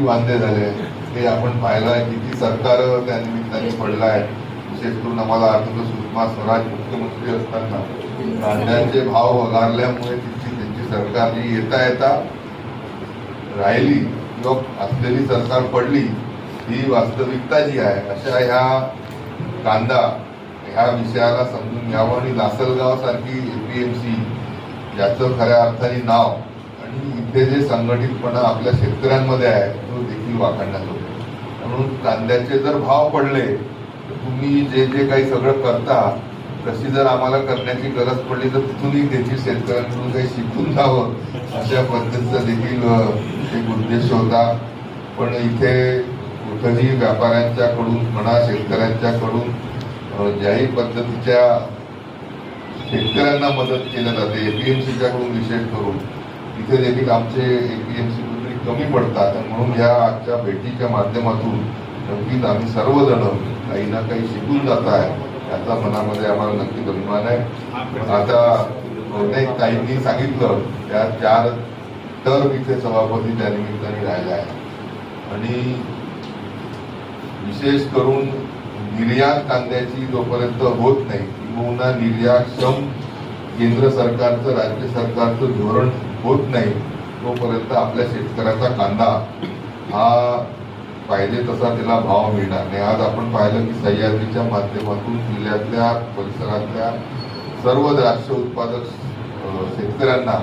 किती वांदे झाले. ते आपण पाहिलं आहे किती सरकार त्या निमित्ताने पडलं आहे विशेष करून आम्हाला आठवतं सुषमा स्वराज मुख्यमंत्री असताना. कांद्याचे भाव वगारल्यामुळे तिची त्यांची सरकार जी येता येता राहिली किंवा असलेली सरकार पडली ही वास्तविकता जी आहे अशा ह्या कांदा ह्या विषयाला समजून घ्यावं आणि लासलगाव सारखी सी याचं खऱ्या अर्थाने नाव आणि इथे जे संघटितपणा आपल्या शेतकऱ्यांमध्ये आहे देखील वाखाणण्यात होते म्हणून कांद्याचे जर भाव पडले तर तुम्ही जे जे काही सगळं करता तशी जर आम्हाला करण्याची गरज पडली तर तिथूनही देखील शेतकऱ्यांकडून काही शिकून जावं अशा पद्धतीचा देखील एक उद्देश होता. पण इथे कुठंही व्यापाऱ्यांच्याकडून म्हणा शेतकऱ्यांच्याकडून ज्याही पद्धतीच्या शेतकऱ्यांना मदत केल्या जाते एपीएमसीच्या कडून विशेष करून तिथे देखील आमचे एपीएमसी सी कमी पडतात. म्हणून या आजच्या भेटीच्या माध्यमातून नक्कीच आम्ही सर्वजण काही ना काही शिकून जात आहे. याचा मनामध्ये आम्हाला नक्कीच अभिमान आहे. आता बहुतेक ताईंनी सांगितलं त्या चार टर्म इथे सभापती त्या निमित्ताने राहिल्या आहे आणि विशेष करून निर्यात कांद्याची जोपर्यंत होत नाही किंवा निर्यातक्षम केंद्र सरकारचं राज्य सरकारचं धोरण होत नाही तोपर्यंत आपल्या शेतकऱ्याचा कांदा हा पाहिजे तसा त्याला भाव मिळणार नाही. आज आपण पाहिलं की सह्याद्रीच्या माध्यमातून जिल्ह्यातल्या परिसरातल्या सर्व द्राक्ष उत्पादक शेतकऱ्यांना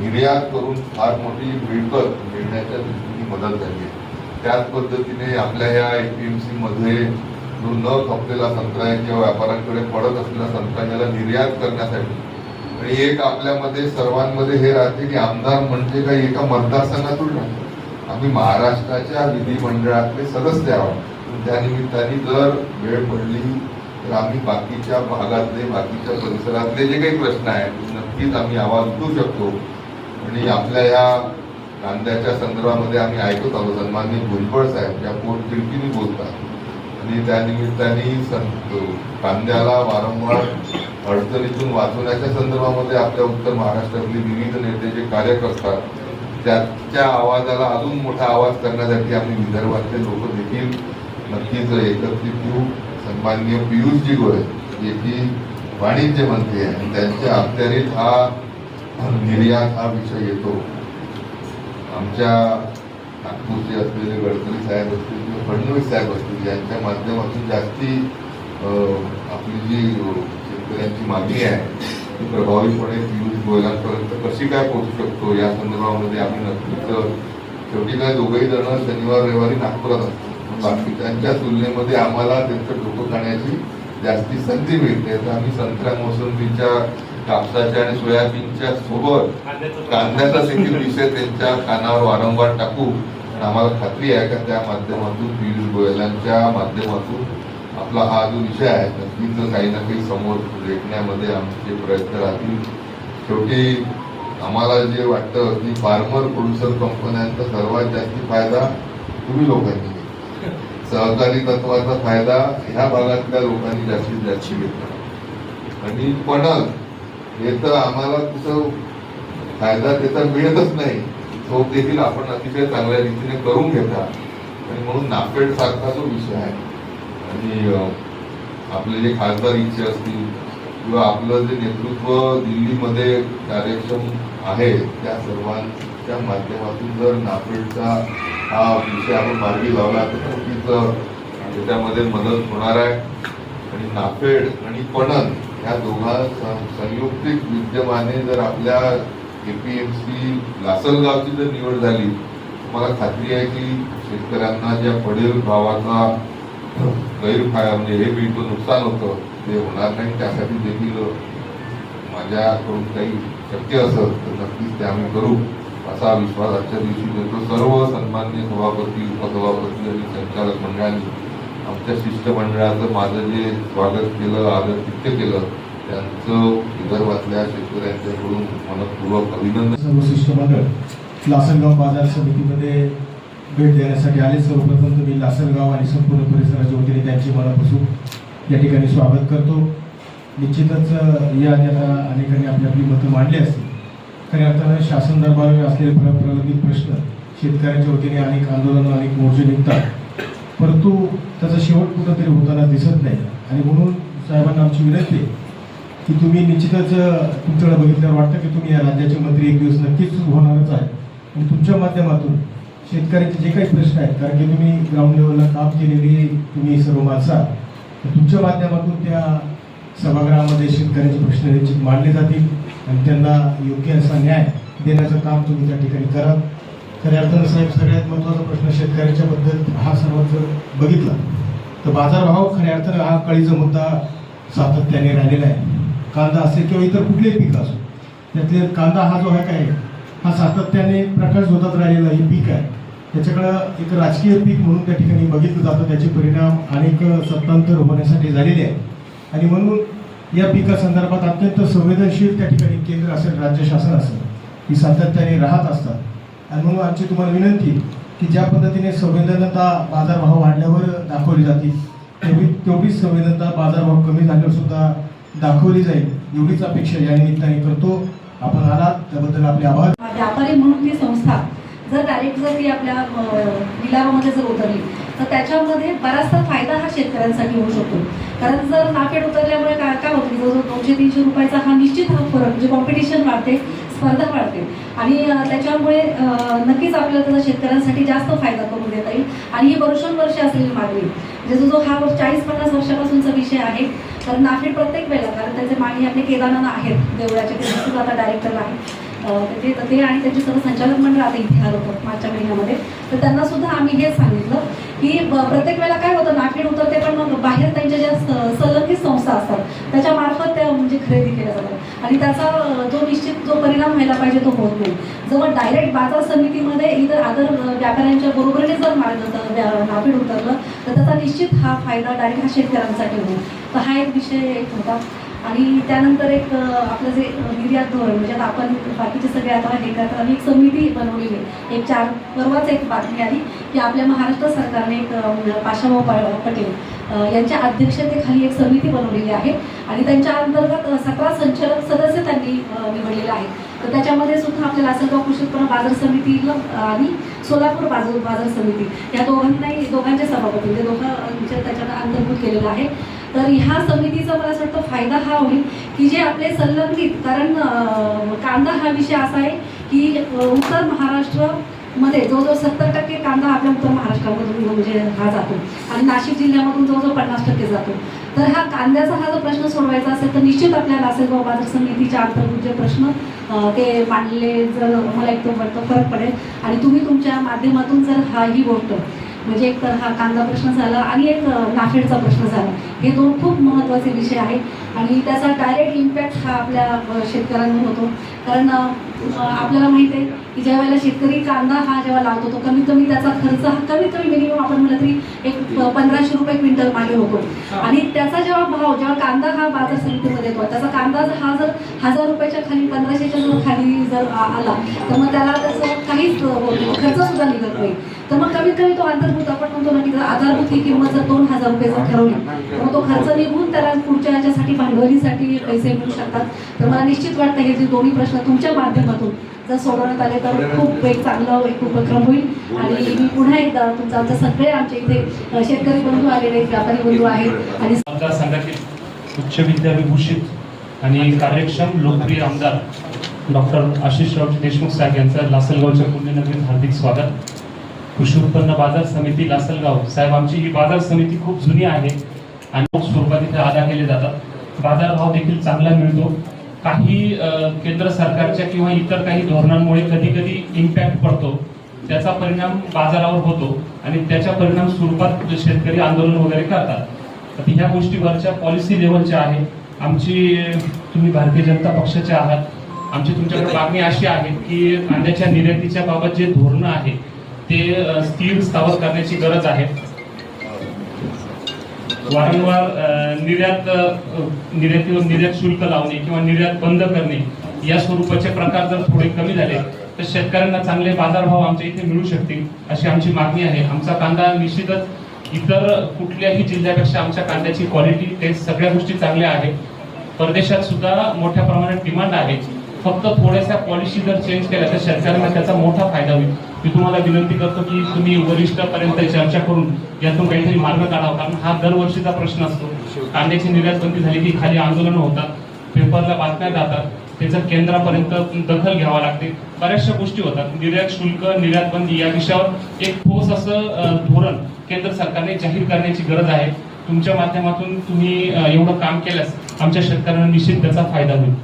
निर्यात करून फार मोठी मिळकत मिळण्याच्या दृष्टीने मदत झाली आहे. त्याच पद्धतीने आपल्या ह्या एपीएमसी मध्ये जो न खपलेला संत्रा किंवा व्यापाऱ्यांकडे पडत असलेला संत्रा याला निर्यात करण्यासाठी आणि एक आपल्यामध्ये सर्वांमध्ये हे राहते की आमदार म्हणजे काही एका मतदारसंघातून नाही. आम्ही महाराष्ट्राच्या विधिमंडळातले सदस्य आहोत. त्या निमित्ताने जर वेळ पडली तर आम्ही बाकीच्या भागातले बाकीच्या परिसरातले जे काही प्रश्न आहेत नक्कीच आम्ही आवाज उठवू शकतो. आणि आपल्या या कांद्याच्या संदर्भामध्ये आम्ही ऐकत आहोत. सन्माननीय भुजबळ साहेब या पोटखिडकीने बोलतात. आणि त्या निमित्ताने कांद्याला वारंवार अडचणीतून वाचवण्याच्या संदर्भामध्ये आपल्या उत्तर महाराष्ट्रातले विविध नेते जे कार्य करतात त्याच्या आवाजाला अजून मोठा आवाज करण्यासाठी आम्ही विदर्भातले लोक देखील नक्कीच एकत्रित येऊ. सन्माननीय पियुषजी गोयल जे की वाणिज्य मंत्री आहे आणि त्यांच्या अखत्यारीत हा निर्यात हा विषय येतो. आमच्या नागपूरचे असलेले गडकरी साहेब असतील किंवा फडणवीस साहेब असतील यांच्या माध्यमातून जास्ती आपली जी शेतकऱ्यांची मागणी आहे. ती प्रभावीपणे पियुष गोयलांपर्यंत कशी काय पोहोचू शकतो? या संदर्भामध्ये आम्ही नक्कीच शेवटी काय दोघंही जण शनिवार रविवारी नागपुरात असतो. बाकीच्यांच्या तुलनेमध्ये आम्हाला त्यांचं डोकं खाण्याची जास्ती संधी मिळते. तर आम्ही संत्र्या मोसंबीच्या कापसाच्या आणि सोयाबीनच्या सोबत कांद्याचा देखील विषय त्यांच्या कानावर वारंवार टाकू. आणि आम्हाला खात्री आहे का त्या माध्यमातून पियुष गोयलांच्या माध्यमातून आपला हा जो विषय आहे नक्कीच काही ना काही समोर रेटण्यामध्ये आमचे प्रयत्न राहतील. शेवटी आम्हाला जे वाटतं की फार्मर प्रोड्युसर कंपन्यांचा सर्वात जास्ती फायदा तुम्ही लोकांनी सहकारी तत्वाचा फायदा ह्या भागातल्या लोकांनी जास्तीत जास्त घेतला. आणि पणन हे तर आम्हाला तसं फायदा त्याचा मिळतच नाही. तो देखील आपण अतिशय चांगल्या रीतीने करून घेता. आणि म्हणून नाफेड सारखा जो विषय आहे आणि आपले जे खासदार इच्छे असतील किंवा आपलं जे नेतृत्व दिल्लीमध्ये कार्यक्षम आहे त्या सर्वांच्या माध्यमातून जर नाफेडचा हा विषय आपण मार्गी लावला तर नक्कीच त्याच्यामध्ये मदत होणार आहे. आणि नाफेड आणि पणन या दोघा संयुक्तिक विद्यमाने जर आपल्या ए पी एम सी लासलगावची जर निवड झाली मला खात्री आहे की शेतकऱ्यांना ज्या पडेल भावाचा गैरफाय म्हणजे हे मिळतं नुकसान होतं. ते होणार नाही. त्यासाठी देखील माझ्याकडून काही शक्य असेल तर नक्कीच ते आम्ही करू असा विश्वास आजच्या दिवशी देतो. सर्व सन्मान्य सभापती उपसभापती आणि संचालक मंडळांनी आमच्या शिष्टमंडळाचं माझं जे स्वागत केलं आदरातिथ्य केलं त्यांचं विदर्भातल्या शेतकऱ्यांच्याकडून मनपूर्वक अभिनंदन. सर्व शिष्टमंडळ लासनगाव बाजार समितीमध्ये भेट देण्यासाठी आले. सर्वप्रथम तुम्ही लासलगाव आणि संपूर्ण परिसराच्या वतीने त्यांची मनापासून या ठिकाणी स्वागत करतो. निश्चितच या ज्याला अनेकांनी आपली आपली मतं मांडली असतील. खऱ्या अर्थानं शासन दरबारावर असलेले प्रलंबित प्रश्न शेतकऱ्यांच्या वतीने अनेक आंदोलनं अनेक मोर्चे निघतात. परंतु त्याचा शेवट कुठंतरी होताना दिसत नाही. आणि म्हणून साहेबांना आमची विनंती आहे की तुम्ही निश्चितच तुमच्याकडे बघितल्यावर वाटतं की तुम्ही या राज्याचे मंत्री एक दिवस नक्कीच होणारच आहे. आणि तुमच्या माध्यमातून शेतकऱ्यांचे जे काही प्रश्न आहेत कारण की तुम्ही ग्राउंड लेवलला काम केलेली तुम्ही सर्व माणसा तर तुमच्या माध्यमातून त्या सभागृहामध्ये शेतकऱ्यांचे प्रश्न निश्चित मांडले जातील आणि त्यांना योग्य असा न्याय देण्याचं काम तुम्ही त्या ठिकाणी कराल खऱ्या अर्थानं साहेब सगळ्यात महत्त्वाचा प्रश्न शेतकऱ्याच्या बद्दल हा सर्वात जर बघितला. तर बाजारभाव खऱ्या अर्थानं हा कळीचा मुद्दा सातत्याने राहिलेला आहे. कांदा असेल किंवा इतर कुठलेही पीक असो त्यातले कांदा हा जो आहे काय हा सातत्याने प्रकाश होतात राहिलेला हे पीक आहे. त्याच्याकडं एक राजकीय पीक म्हणून त्या ठिकाणी बघितलं जातं. त्याचे परिणाम अनेक सत्तांतर होण्यासाठी झालेले आहेत. आणि म्हणून या पिकासंदर्भात अत्यंत संवेदनशील त्या ठिकाणी केंद्र असेल राज्य शासन असेल ही सातत्याने राहत असतात. आणि म्हणून आमची तुम्हाला विनंती की ज्या पद्धतीने संवेदनता बाजारभाव वाढल्यावर दाखवली जाते तेवढी तेवढीच संवेदनता बाजारभाव कमी झाल्यावर सुद्धा दाखवली जाईल एवढीच अपेक्षा या निमित्ताने करतो. आपण आलात त्याबद्दल आपले आभार. व्यापारी म्हणून ती संस्था जर डायरेक्ट जर ती आपल्या लिलावामध्ये जर उतरली तर त्याच्यामध्ये बराचसा फायदा हा शेतकऱ्यांसाठी होऊ शकतो. कारण जर नाफेड उतरल्यामुळे काय काय होतं की जवळजवळ दोनशे तीनशे रुपयाचा हा निश्चित हा फरक म्हणजे कॉम्पिटिशन वाढते स्पर्धा वाढते. आणि त्याच्यामुळे नक्कीच आपल्याला त्याचा शेतकऱ्यांसाठी जास्त फायदा करून देता येईल. आणि ही वर्षोनवर्षे असलेली मागणी. म्हणजे जो हा चाळीस पन्नास वर्षापासूनचा विषय आहे कारण नाफेड प्रत्येक वेळेला कारण त्याचे मागणी आपले केदारनाथ आहेत देवळाचे ते सुद्धा आता डायरेक्टर आहे तिथे ते ते आणि त्यांचे सर्व संचालक मंडळ आता इथे आलं होतं मागच्या महिन्यामध्ये. तर त्यांना सुद्धा आम्ही हेच सांगितलं की प्रत्येक वेळेला काय होतं नाफेड उतरते पण मग बाहेर त्यांच्या ज्या स- संलग्नित संस्था असतात त्याच्यामार्फत त्या म्हणजे खरेदी केल्या जातात. आणि त्याचा जो निश्चित जो परिणाम व्हायला पाहिजे तो होत नाही. जवळ डायरेक्ट बाजार समितीमध्ये इतर अदर व्यापाऱ्यांच्या बरोबरीने जर मार्ग नाफेड उतरलं तर त्याचा निश्चित हा फायदा डायरेक्ट हा शेतकऱ्यांसाठी होईल. तर हा एक विषय एक होता. आणि त्यानंतर एक आपलं जे निर्यात धोरण म्हणजे आता आपण बाकीचे सगळे आता हे करतात आम्ही एक समिती बनवलेली आहे एक चार परवाच एक बातमी आली की आपल्या महाराष्ट्र सरकारने एक पाशाभाऊ पटेल यांच्या अध्यक्षतेखाली एक समिती बनवलेली आहे आणि त्यांच्या अंतर्गत सतरा संचालक सदस्य त्यांनी निवडलेलं निवडलेले आहेत. तर त्याच्यामध्ये सुद्धा आपल्या लासलगाव कृषी उत्पन्न बाजार समितीला आणि सोलापूर बाजार बाजार समिती. या दोघांनाही दोघांचे सभापती म्हणजे दोघांच्या त्याच्यात अंतर्भूत केलेलं आहे. तर ह्या समितीचा मला असं वाटतं फायदा हा होईल की जे आपले संलग्नित कारण कांदा हा विषय असा आहे की उत्तर उत्तर महाराष्ट्रामध्ये जवळजवळ सत्तर टक्के कांदा आपल्या उत्तर महाराष्ट्रामधून म्हणजे हा जातो आणि नाशिक जिल्ह्यामधून जवळजवळ पन्नास टक्के जातो. तर हा कांद्याचा हा जर प्रश्न सोडवायचा असेल तर निश्चित आपल्याला असेल बाबा बाजार समितीच्या अंतर्भूत जे प्रश्न ते मांडले जर मला एक वाटतं फरक पडेल. आणि तुम्ही तुमच्या माध्यमातून जर हा ही गोष्ट म्हणजे एक तर हा कांदा प्रश्न झाला आणि एक नाफेडचा प्रश्न झाला. हे दोन खूप महत्त्वाचे विषय आहेत आणि त्याचा डायरेक्ट इम्पॅक्ट हा आपल्या शेतकऱ्यांवर होतो. कारण आपल्याला माहिती आहे की ज्या वेळेला शेतकरी कांदा हा जेव्हा लावतो तो कमीत कमी त्याचा खर्च हा कमीत कमी मिनिमम आपण म्हटलं तरी एक पंधराशे रुपये क्विंटल मागे होतो. आणि त्याचा जेव्हा भाव जेव्हा कांदा हा बाजार समितीमध्ये येतो त्याचा कांदा जर हा जर हजार रुपयाच्या खाली पंधराशेच्या जर खाली जर आला तर मग त्याला त्याचं काहीच खर्च सुद्धा निघत नाही. तर मग कमीत कमी तो आधारभूत आपण म्हणतो ना की आधारभूत ही किंमत जर दोन हजार रुपयेचा ठरवली तर मग तो खर्च निघून त्याला पुढच्या याच्यासाठी भांडवलीसाठी पैसे मिळू शकतात. तर मला निश्चित वाटतं हे जे दोन्ही प्रश्न तुमच्या माध्यमातून जर सोडवण्यात आले तर खूप एक चांगला एक उपक्रम होईल. आणि मी पुन्हा एकदा तुमचं आमचे सगळे आमच्या इथे शेतकरी बंधू आलेले आहेत व्यापारी बंधू आहेत. आणि उच्च विद्याविभूषित आणि कार्यक्षम लोकप्रिय आमदार डॉक्टर आशिषरावजी देशमुख साहेब यांचं लासलगावच्या पुण्यनगरीत हार्दिक स्वागत. कृषी उत्पन्न बाजार समिती लासलगाव. साहेब आमची ही बाजार समिती खूप जुनी आहे आणि स्वरूपात इथे अदा केले जातात. बाजारभाव देखील चांगला मिळतो. काही केंद्र सरकारच्या किंवा इतर काही धोरणांमुळे कधी कधी इम्पॅक्ट पडतो. त्याचा परिणाम बाजारावर होतो आणि त्याच्या परिणाम स्वरूपात शेतकरी आंदोलन वगैरे करतात. तर ह्या गोष्टी वरच्या पॉलिसी लेवलच्या आहे आमची तुम्ही भारतीय जनता पक्षाचे आहात. आमची तुमच्याकडे मागणी अशी आहे की कांद्याच्या निर्यातीच्या बाबत जे धोरणं आहे ते स्थिर स्थावर करण्याची गरज आहे. वारंवार निर्यात निर्यातीवर निर्यात शुल्क लावणे किंवा निर्यात बंद करणे या स्वरूपाचे प्रकार जर थोडे कमी झाले तर शेतकऱ्यांना चांगले बाजारभाव आमच्या इथे मिळू शकतील अशी आमची मागणी आहे. आमचा कांदा निश्चितच इतर कुठल्याही जिल्ह्यापेक्षा आमच्या कांद्याची क्वालिटी टेस्ट सगळ्या गोष्टी चांगल्या आहेत परदेशात सुद्धा मोठ्या प्रमाणात डिमांड आहे. फक्त थोड्याशा पॉलिसी जर चेंज केल्या तर शेतकऱ्यांना त्याचा मोठा फायदा होईल. मी तुम्हाला विनंती करतो की तुम्ही वरिष्ठापर्यंत चर्चा करून यातून काहीतरी मार्ग काढावा. कारण हा दरवर्षीचा प्रश्न असतो. कांद्याची निर्यात बंदी झाली की खाली आंदोलन होतात पेपरला बातम्या जातात त्याचं केंद्रापर्यंत दखल घ्यावा लागते. बऱ्याचशा गोष्टी होतात. निर्यात शुल्क निर्यात बंदी या विषयावर एक ठोस असं धोरण केंद्र सरकारने जाहीर करण्याची गरज आहे. तुमच्या माध्यमातून तुम्ही एवढं काम केल्यास आमच्या शेतकऱ्यांना निश्चित त्याचा फायदा होईल.